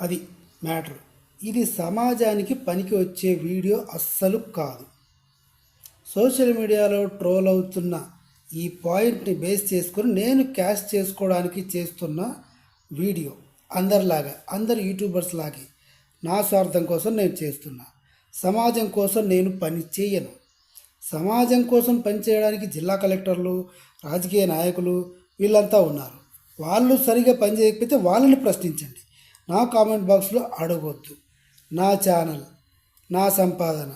అది మ్యాటర్. ఇది సమాజానికి పనికి వచ్చే వీడియో అస్సలు కాదు. సోషల్ మీడియాలో ట్రోల్ అవుతున్న ఈ పాయింట్ని బేస్ చేసుకొని నేను క్యాష్ చేసుకోవడానికి చేస్తున్న వీడియో అందరిలాగా అందరు యూట్యూబర్స్ లాగే నా స్వార్థం కోసం నేను చేస్తున్నా. సమాజం కోసం నేను పని చేయను. సమాజం కోసం పనిచేయడానికి జిల్లా కలెక్టర్లు రాజకీయ నాయకులు వీళ్ళంతా ఉన్నారు. వాళ్ళు సరిగా పనిచేయకపోతే వాళ్ళని ప్రశ్నించండి. నా కామెంట్ బాక్స్లో అడగొద్దు. నా ఛానల్ నా సంపాదన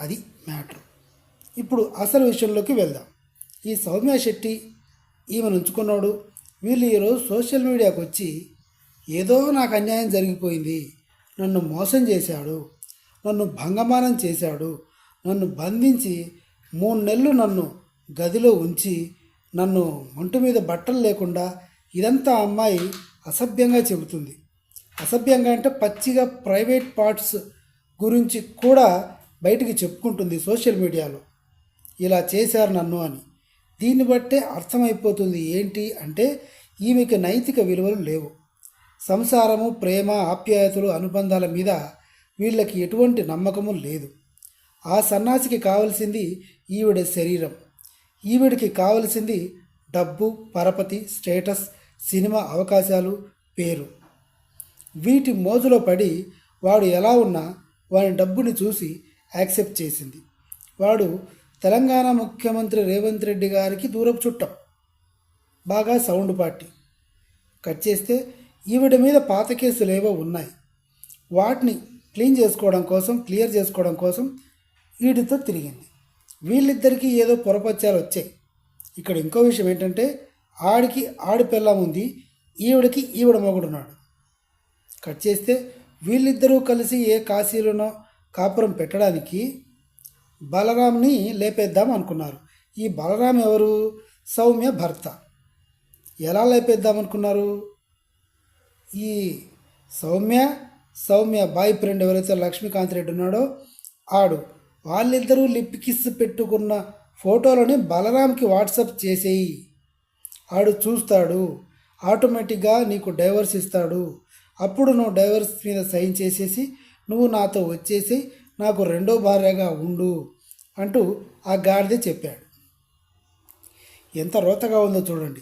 అది మ్యాటర్. ఇప్పుడు అసలు విషయంలోకి వెళ్దాం. ఈ సౌమ్య శెట్టి ఈమెను ఉంచుకున్నాడు. వీళ్ళు ఈరోజు సోషల్ మీడియాకు వచ్చి ఏదో నాకు అన్యాయం జరిగిపోయింది. నన్ను మోసం చేశాడు. నన్ను భంగమానం చేశాడు. నన్ను బంధించి మూడు నెలలు నన్ను గదిలో ఉంచి నన్ను ఒంటి మీద బట్టలు లేకుండా ఇదంతా అమ్మాయి అసభ్యంగా చెబుతుంది. అసభ్యంగా అంటే పచ్చిగా ప్రైవేట్ పార్ట్స్ గురించి కూడా బయటికి చెప్పుకుంటుంది సోషల్ మీడియాలో. ఇలా చేశారు నన్ను అని. దీన్ని బట్టే అర్థమైపోతుంది ఏంటి అంటే ఈమెకి నైతిక విలువలు లేవు. సంసారము ప్రేమ ఆప్యాయతలు అనుబంధాల మీద వీళ్ళకి ఎటువంటి నమ్మకము లేదు. ఆ సన్నాసికి కావలసింది ఈవిడ శరీరం. ఈవిడికి కావలసింది డబ్బు పరపతి స్టేటస్ సినిమా అవకాశాలు పేరు. వీటి మోజులో పడి వాడు ఎలా ఉన్నా వాని డబ్బుని చూసి యాక్సెప్ట్ చేసింది. వాడు తెలంగాణ ముఖ్యమంత్రి రేవంత్ రెడ్డి గారికి దూరపు చుట్టం. బాగా సౌండ్ పార్టీ. కట్ చేస్తే ఈవిడ మీద పాత కేసులు ఏవో ఉన్నాయి. వాటిని క్లీన్ చేసుకోవడం కోసం క్లియర్ చేసుకోవడం కోసం వీటితో తిరిగింది. వీళ్ళిద్దరికీ ఏదో పొరపచ్చాలు వచ్చాయి. ఇక్కడ ఇంకో విషయం ఏంటంటే ఆడికి ఆడి పెళ్ళం ఉంది ఈవిడికి ఈవిడ మొగుడున్నాడు. కట్ చేస్తే వీళ్ళిద్దరూ కలిసి ఏ కాశీలోనో కాపురం పెట్టడానికి బలరాంని లేపేద్దాం అనుకున్నారు. ఈ బలరాం ఎవరు? సౌమ్య భర్త. ఎలా లేపేద్దాం అనుకున్నారు? ఈ సౌమ్య సౌమ్య బాయ్ ఫ్రెండ్ ఎవరైతే లక్ష్మీకాంత్ రెడ్డి ఉన్నాడో ఆడు. వాళ్ళిద్దరూ లిప్ కిస్ పెట్టుకున్న ఫోటోలని బలరాంకి వాట్సప్ చేసేయి. ఆడు చూస్తాడు. ఆటోమేటిక్గా నీకు డైవర్స్ ఇస్తాడు. అప్పుడు నువ్వు డైవర్స్ మీద సైన్ చేసేసి నువ్వు నాతో వచ్చేసి నాకు రెండో భార్యగా ఉండు అంటూ ఆ గాడిద చెప్పాడు. ఎంత రోతగా ఉందో చూడండి.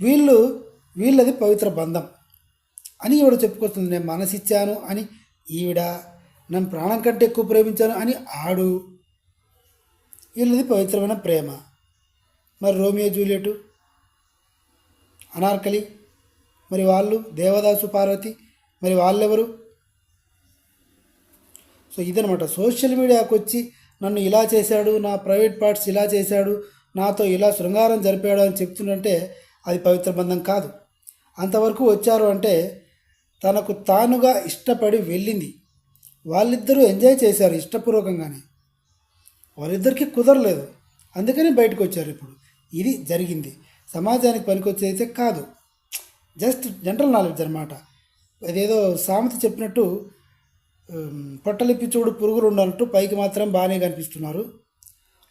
వీళ్ళు వీళ్ళది పవిత్ర బంధం. అని ఈవిడ చెప్పుకొస్తుంది నేను మనసిచ్చాను అని ఈవిడ నన్ను ప్రాణం కంటే ఎక్కువ ప్రేమించాను అని ఆడు. వీళ్ళది పవిత్రమైన ప్రేమ. మరి రోమియో జూలియట్ అనార్కలి మరి వాళ్ళు దేవదాసు పార్వతి మరి వాళ్ళెవరు? సో ఇదనమాట సోషల్ మీడియాకు వచ్చి నన్ను ఇలా చేశాడు నా ప్రైవేట్ పార్ట్స్ ఇలా చేశాడు నాతో ఇలా శృంగారం జరిపాడు అని చెప్తుందంటే అది పవిత్ర బంధం కాదు. అంతవరకు వచ్చారు అంటే తనకు తానుగా ఇష్టపడి వెళ్ళింది. వాళ్ళిద్దరూ ఎంజాయ్ చేశారు ఇష్టపూర్వకంగానే. వాళ్ళిద్దరికీ కుదరలేదు. అందుకని బయటకు వచ్చారు ఇప్పుడు. ఇది జరిగింది. సమాజానికి పనికొచ్చేదైతే కాదు. జస్ట్ జనరల్ నాలెడ్జ్ అనమాట అదేదో సామెత చెప్పినట్టు పొట్టలిప్పి చూడు పురుగులు ఉన్నట్టు పైకి మాత్రం బాగానే కనిపిస్తున్నారు.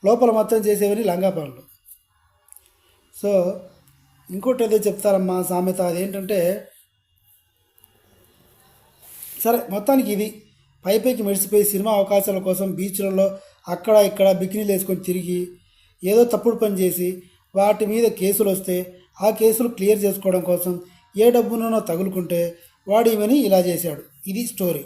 లోపల మొత్తం చేసేవని లంగాపాళ్ళు సో ఇంకోటి ఏదో చెప్తారమ్మా సామెత అదేంటంటే సరే మొత్తానికి ఇది. పై పైకి మెడిసిపోయి సినిమా అవకాశాల కోసం బీచ్లలో అక్కడ ఇక్కడ బికినీలు వేసుకొని తిరిగి ఏదో తప్పుడు పని చేసి వాటి మీద కేసులు వస్తే ఆ కేసులు క్లియర్ చేసుకోవడం కోసం ఏ డబ్బునో తగులుకుంటే వాడు ఈమెని ఇలా చేశాడు. ఇది స్టోరీ.